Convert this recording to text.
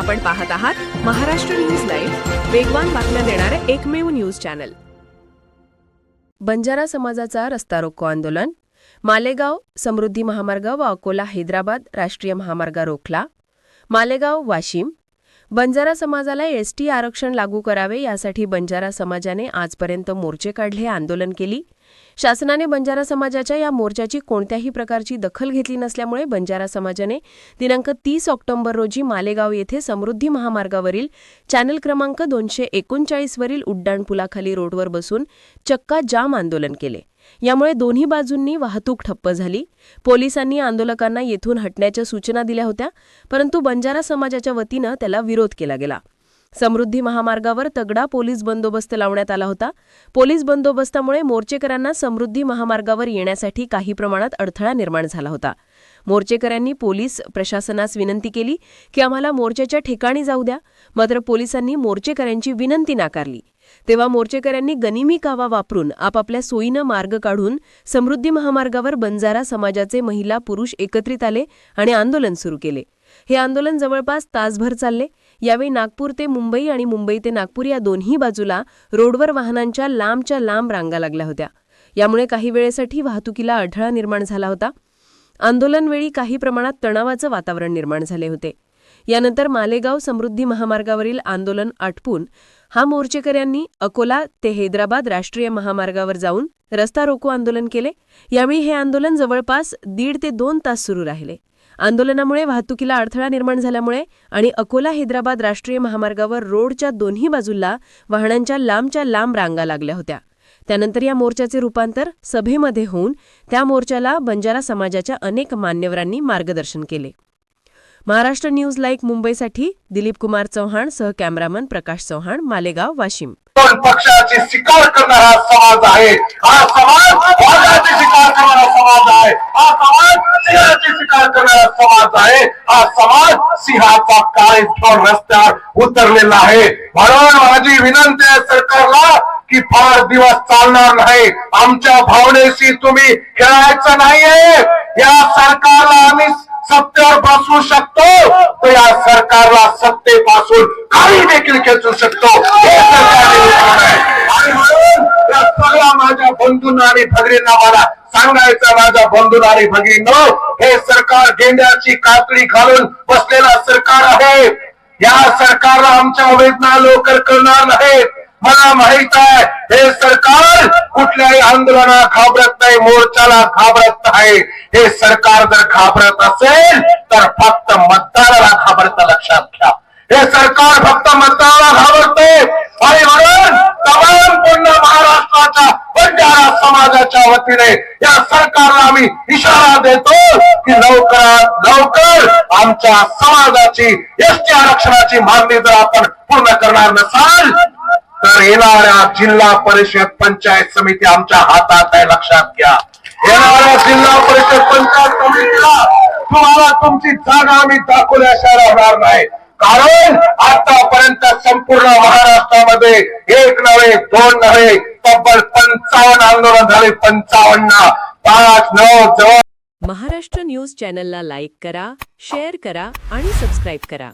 आपण पाहत आहात महाराष्ट्र न्यूज लाईव्ह वेगवान बातम्या देणारे एकमेव न्यूज चॅनल बंजारा समाजाचा रस्ता रोको आंदोलन मालेगाव समृद्धी महामार्ग व अकोला हैदराबाद राष्ट्रीय महामार्ग रोखला मालेगाव वाशिम बंजारा समाजाला एसटी आरक्षण लागू करावे यासाठी बंजारा समाजाने आजपर्यंत मोर्चे काढले आंदोलन केली शासनाने बंजारा समाजाच्या या मोर्चाची कोणत्याही प्रकारची दखल घेतली नसल्यामुळे बंजारा समाजाने दिनांक तीस ऑक्टोबर रोजी मालेगाव येथे समृद्धी महामार्गावरील चॅनल क्रमांक दोनशे एकोणचाळीसवरील उड्डाणपुलाखाली रोडवर बसून चक्का जाम आंदोलन केले. यामुळे दोन्ही बाजूंनी वाहतूक ठप्प झाली. पोलिसांनी आंदोलकांना येथून हटण्याच्या सूचना दिल्या होत्या परंतु बंजारा समाजाच्या वतीनं त्याला विरोध केला गेला. समृद्धी महामार्गावर तगडा पोलीस बंदोबस्त लावण्यात आला होता. पोलीस बंदोबस्तामुळे मोर्चेकरांना समृद्धी महामार्गावर येण्यासाठी काही प्रमाणात अडथळा निर्माण झाला होता. मोर्चेकऱ्यांनी पोलीस प्रशासनास विनंती केली की आम्हाला मोर्चाच्या ठिकाणी जाऊ द्या मात्र पोलिसांनी मोर्चेकऱ्यांची विनंती नाकारली. तेव्हा मोर्चेकऱ्यांनी गनिमी कावा वापरून आपापल्या सोयीनं मार्ग काढून समृद्धी महामार्गावर बंजारा समाजाचे महिला पुरुष एकत्रित आले आणि आंदोलन सुरू केले. हे आंदोलन जवळपास तासभर चालले. यावेळी नागपूर ते मुंबई आणि मुंबई ते नागपूर या दोन्ही बाजूला रोडवर वाहनांच्या लांबच्या लांब रांगा लागल्या होत्या. यामुळे काही वेळेसाठी वाहतुकीला अडथळा निर्माण झाला होता. आंदोलनवेळी काही प्रमाणात तणावाचं वातावरण निर्माण झाले होते. यानंतर मालेगाव समृद्धी महामार्गावरील आंदोलन आटपून हा मोर्चेकऱ्यांनी अकोला ते हैदराबाद राष्ट्रीय महामार्गावर जाऊन रस्ता रोको आंदोलन केले. यावेळी हे आंदोलन जवळपास दीड ते दोन तास सुरू राहिले. आंदोलनामुळे वाहतुकीला अडथळा निर्माण झाल्यामुळे आणि अकोला हैदराबाद राष्ट्रीय महामार्गावर रोडच्या दोन्ही बाजूला वाहनांच्या लांबच्या लांब रांगा लागल्या होत्या. त्यानंतर या मोर्चाचे रूपांतर सभेमध्ये होऊन त्या मोर्चाला बंजारा समाजाच्या अनेक मान्यवरांनी मार्गदर्शन केले. महाराष्ट्र न्यूज लाईक मुंबईसाठी दिलीप कुमार चव्हाण सह कॅमेरामन प्रकाश चव्हाण मालेगाव वाशिम. पक्षाची शिकार करणारा समाज आहे? हा समाज वादाची शिकार करणारा समाज आहे. हा समाज सिंहाची शिकार करणारा समाज आहे. हा समाज सिंहाचा काळे रस्त्यावर उतरलेला आहे. म्हणून माझी विनंती आहे सरकारला की फार दिवस चालणार नाही. आमच्या भावनेशी तुम्ही खेळायचं नाहीये. या सरकारला आम्ही सत्तेवर बसवू शकतो तर या सरकारला सत्तेपासून काही देखील खेचू शकतो हे सरकारने उठवलं आहे. आणि म्हणून या सगळ्या माझ्या आणि भगिनींना मला सांगायचं माझ्या बंधूंना आणि भगिनींनो हे सरकार गेंड्याची कातडी घालून बसलेला सरकार आहे. या सरकारला आमच्या वेदना लोकर करणार नाहीत. मला माहीत आहे हे सरकार कुठल्याही आंदोलनाला घाबरत नाही मोर्चाला घाबरत नाही. हे सरकार जर घाबरत असेल तर फक्त मतदाराला घाबरत लक्षात घ्या. हे सरकार फक्त मतदार घाबरते आणि म्हणून तमाम पूर्ण महाराष्ट्राच्या बंजारा समाजाच्या वतीने या सरकारला आम्ही इशारा देतो की लवकरात लवकर आमच्या समाजाची एसटी आरक्षणाची मागणी जर आपण पूर्ण करणार नसाल तर येणाऱ्या जिल्हा परिषद पंचायत समिती आमच्या हातात आहे. लक्षात घ्या. येणाऱ्या जिल्हा परिषद पंचायत समितीला तुम्हाला तुमची जागा आम्ही दाखवल्याशिवाय राहणार नाही. कारण आतापर्यंत संपूर्ण महाराष्ट्रामध्ये एक नव्हे दोन नव्हे तब्बल पंचावन्न आंदोलन झाले पंचावन्न. पाच नऊ जवळ. महाराष्ट्र न्यूज चॅनलला लाईक करा शेअर करा आणि सबस्क्राईब करा.